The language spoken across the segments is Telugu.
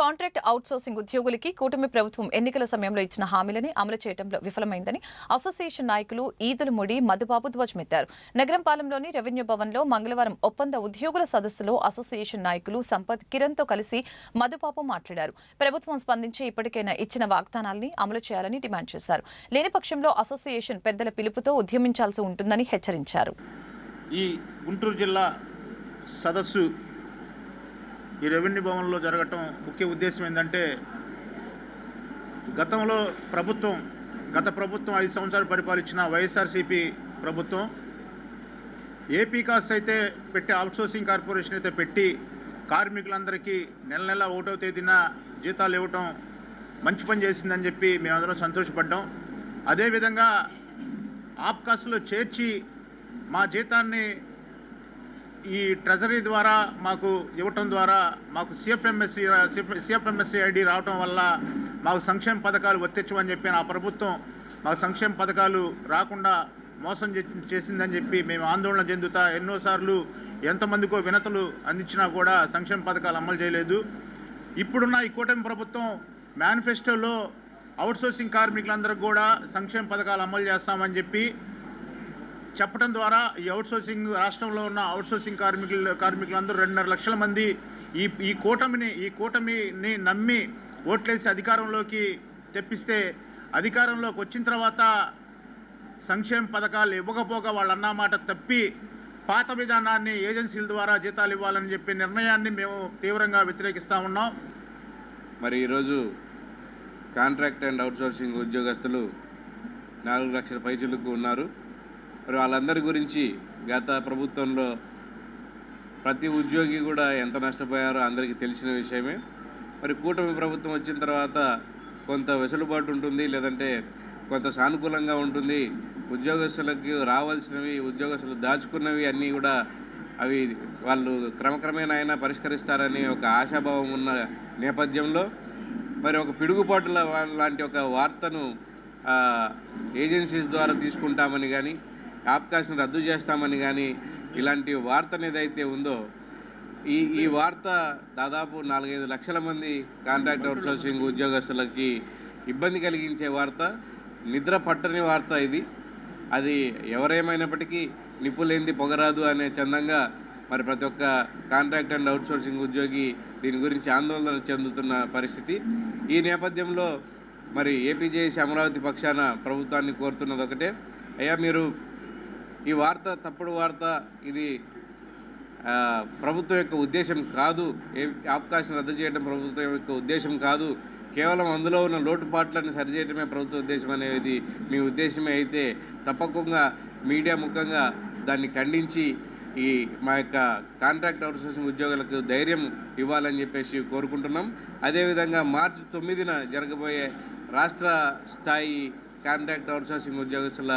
కాంట్రాక్ట్ అవుట్సోర్సింగ్ ఉద్యోగులకి కూటమి ప్రభుత్వం ఎన్నికల సమయంలో ఇచ్చిన హామీలని అమలు చేయడంలో విఫలమైందని అసోసియేషన్ నాయకులు ఈదులముడి మధుబాబు ధ్వజమెత్తారు. నగరంపాలెంలోని రెవెన్యూ భవన్లో మంగళవారం ఒప్పంద ఉద్యోగుల సదస్సులో అసోసియేషన్ నాయకులు సంపత్ కిరణ్తో కలిసి మధుబాబు మాట్లాడారు. ప్రభుత్వం స్పందించి ఇప్పటికైనా ఇచ్చిన వాగ్దానాల్ని అమలు చేయాలని డిమాండ్ చేశారు. లేని పక్షంలో అసోసియేషన్ పెద్దల పిలుపుతో ఉద్యమించాల్సి ఉంటుందని హెచ్చరించారు. ఈ గుంటూరు జిల్లా సదస్సు ఈ రెవెన్యూ భవన్లో జరగటం ముఖ్య ఉద్దేశం ఏంటంటే గతంలో ప్రభుత్వం గత ప్రభుత్వం ఐదు సంవత్సరాలు పరిపాలించిన వైఎస్ఆర్సీపీ ప్రభుత్వం ఏపీ కాస్ట్ అయితే పెట్టి అవుట్సోర్సింగ్ కార్పొరేషన్ అయితే పెట్టి కార్మికులందరికీ నెల నెల ఒకటో తేదీన జీతాలు ఇవ్వటం మంచి పని చేసిందని చెప్పి మేమందరం సంతోషపడ్డాం. అదేవిధంగా ఆప్కాస్లో చేర్చి మా జీతాన్ని ఈ ట్రెజరీ ద్వారా మాకు ఇవ్వటం ద్వారా మాకు సిఎఫ్ఎంఎస్సి సిఎఫ్ఎంఎస్సి ఐడి రావటం వల్ల మాకు సంక్షేమ పథకాలు వర్తించమని చెప్పి ఆ ప్రభుత్వం మాకు సంక్షేమ పథకాలు రాకుండా మోసం చేసిందని చెప్పి మేము ఆందోళన చెందుతా ఎన్నోసార్లు ఎంతమందికో వినతులు అందించినా కూడా సంక్షేమ పథకాలు అమలు చేయలేదు. ఇప్పుడున్న ఈ కూటమి ప్రభుత్వం మేనిఫెస్టోలో అవుట్సోర్సింగ్ కార్మికులందరికీ కూడా సంక్షేమ పథకాలు అమలు చేస్తామని చెప్పి చెప్పడం ద్వారా ఈ అవుట్సోర్సింగ్ రాష్ట్రంలో ఉన్న అవుట్సోర్సింగ్ కార్మికులు కార్మికులందరూ రెండున్నర లక్షల మంది ఈ ఈ కూటమిని ఈ కూటమిని నమ్మి ఓట్లేసి అధికారంలోకి తెప్పిస్తే అధికారంలోకి వచ్చిన తర్వాత సంక్షేమ పథకాలు ఇవ్వకపోగా వాళ్ళు అన్నమాట తప్పి పాత విధానాన్ని ఏజెన్సీల ద్వారా జీతాలు ఇవ్వాలని చెప్పే నిర్ణయాన్ని మేము తీవ్రంగా వ్యతిరేకిస్తూ ఉన్నాం. మరి ఈరోజు కాంట్రాక్ట్ అండ్ అవుట్సోర్సింగ్ ఉద్యోగస్తులు నాలుగు లక్షల పైచులకు ఉన్నారు. మరి వాళ్ళందరి గురించి గత ప్రభుత్వంలో ప్రతి ఉద్యోగి కూడా ఎంత నష్టపోయారో అందరికీ తెలిసిన విషయమే. మరి కూటమి ప్రభుత్వం వచ్చిన తర్వాత కొంత వెసులుబాటు ఉంటుంది లేదంటే కొంత సానుకూలంగా ఉంటుంది. ఉద్యోగస్తులకు రావాల్సినవి ఉద్యోగస్తులు దాచుకున్నవి అన్నీ కూడా అవి వాళ్ళు క్రమక్రమేణా పరిష్కరిస్తారని ఒక ఆశాభావం ఉన్న నేపథ్యంలో మరి ఒక పిడుగుపాటుల లాంటి ఒక వార్తను ఏజెన్సీస్ ద్వారా తీసుకుంటామని కానీ ఆప్కాస్ని రద్దు చేస్తామని కానీ ఇలాంటి వార్త ఏదైతే ఉందో ఈ ఈ వార్త దాదాపు నాలుగైదు లక్షల మంది కాంట్రాక్ట్ అవుట్సోర్సింగ్ ఉద్యోగస్తులకి ఇబ్బంది కలిగించే వార్త నిద్ర పట్టని వార్త ఇది. అది ఎవరేమైనప్పటికీ నిప్పులేంది పొగరాదు అనే చందంగా మరి ప్రతి ఒక్క కాంట్రాక్ట్ అండ్ అవుట్సోర్సింగ్ ఉద్యోగి దీని గురించి ఆందోళన చెందుతున్న పరిస్థితి. ఈ నేపథ్యంలో మరి ఏపీజేఎస్ అమరావతి పక్షాన ప్రభుత్వాన్ని కోరుతున్నది ఒకటే. అయ్యా మీరు ఈ వార్త తప్పుడు వార్త ఇది ప్రభుత్వం యొక్క ఉద్దేశం కాదు. ఏ అవకాశం రద్దు చేయడం ప్రభుత్వం యొక్క ఉద్దేశం కాదు. కేవలం అందులో ఉన్న లోటుపాట్లను సరిచేయటమే ప్రభుత్వ ఉద్దేశం అనేది. మీ ఉద్దేశమే అయితే తప్పకుండా మీడియా ముఖంగా దాన్ని ఖండించి ఈ మా యొక్క కాంట్రాక్ట్ అవుట్సోర్సింగ్ ఉద్యోగులకు ధైర్యం ఇవ్వాలని చెప్పేసి కోరుకుంటున్నాం. అదేవిధంగా మార్చి తొమ్మిదిన జరగబోయే రాష్ట్ర స్థాయి కాంట్రాక్ట్ అవుట్సోర్సింగ్ ఉద్యోగస్తుల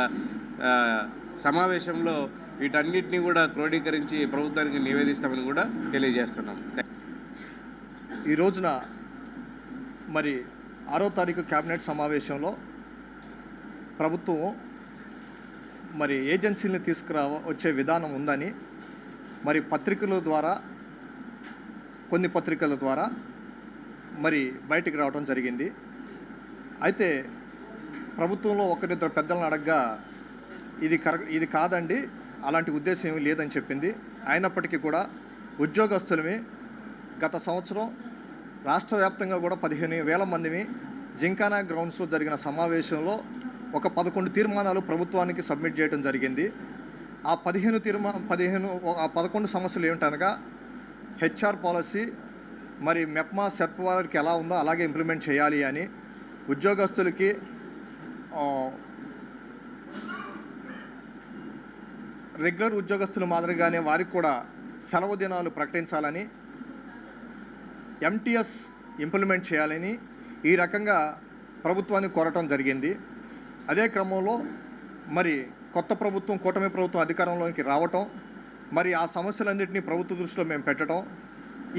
సమావేశంలో వీటన్నిటిని కూడా క్రోడీకరించి ప్రభుత్వానికి నివేదిస్తామని కూడా తెలియజేస్తున్నాం. ఈ రోజున మరి ఆరో తారీఖు క్యాబినెట్ సమావేశంలో ప్రభుత్వం మరి ఏజెన్సీని తీసుకురా వచ్చే విధానం ఉందని మరి పత్రికల ద్వారా కొన్ని పత్రికల ద్వారా మరి బయటికి రావడం జరిగింది. అయితే ప్రభుత్వంలో ఒకరిద్దరు పెద్దలను అడగ్గా ఇది కర ఇది కాదండి. అలాంటి ఉద్దేశం ఏమీ లేదని చెప్పింది. అయినప్పటికీ కూడా ఉద్యోగస్తులమి గత సంవత్సరం రాష్ట్ర వ్యాప్తంగా కూడా పదిహేను వేల మందిని జింకానా గ్రౌండ్స్లో జరిగిన సమావేశంలో ఒక పదకొండు తీర్మానాలు ప్రభుత్వానికి సబ్మిట్ చేయడం జరిగింది. ఆ పదిహేను తీర్మా పదిహేను ఆ పదకొండు సమస్యలు ఏమిటనగా హెచ్ఆర్ పాలసీ మరి మెప్మా సెర్ప్ వారికి ఎలా ఉందో అలాగే ఇంప్లిమెంట్ చేయాలి అని ఉద్యోగస్తులకి రెగ్యులర్ ఉద్యోగస్తుల మాదిరిగానే వారికి కూడా సెలవు దినాలు ప్రకటించాలని ఎంటీఎస్ ఇంప్లిమెంట్ చేయాలని ఈ రకంగా ప్రభుత్వాన్ని కోరటం జరిగింది. అదే క్రమంలో మరి కొత్త ప్రభుత్వం కూటమి ప్రభుత్వం అధికారంలోకి రావటం మరి ఆ సమస్యలన్నింటినీ ప్రభుత్వ దృష్టిలో మేము పెట్టడం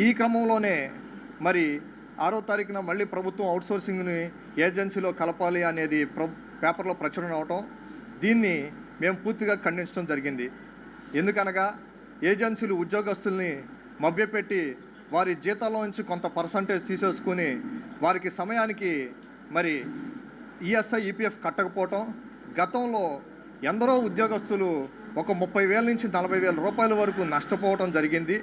ఈ క్రమంలోనే మరి ఆరో తారీఖున మళ్ళీ ప్రభుత్వం అవుట్సోర్సింగ్ని ఏజెన్సీలో కలపాలి అనేది ప్ర పేపర్లో ప్రచురణ అవటం దీన్ని మేము పూర్తిగా ఖండించడం జరిగింది. ఎందుకనగా ఏజెన్సీలు ఉద్యోగస్తుల్ని మభ్యపెట్టి వారి జీతాల్లో నుంచి కొంత పర్సంటేజ్ తీసేసుకుని వారికి సమయానికి మరి ఈఎస్ఐ ఈపీఎఫ్ కట్టకపోవటం గతంలో ఎందరో ఉద్యోగస్తులు ఒక ముప్పై వేల నుంచి నలభై వేల రూపాయల వరకు నష్టపోవటం జరిగింది.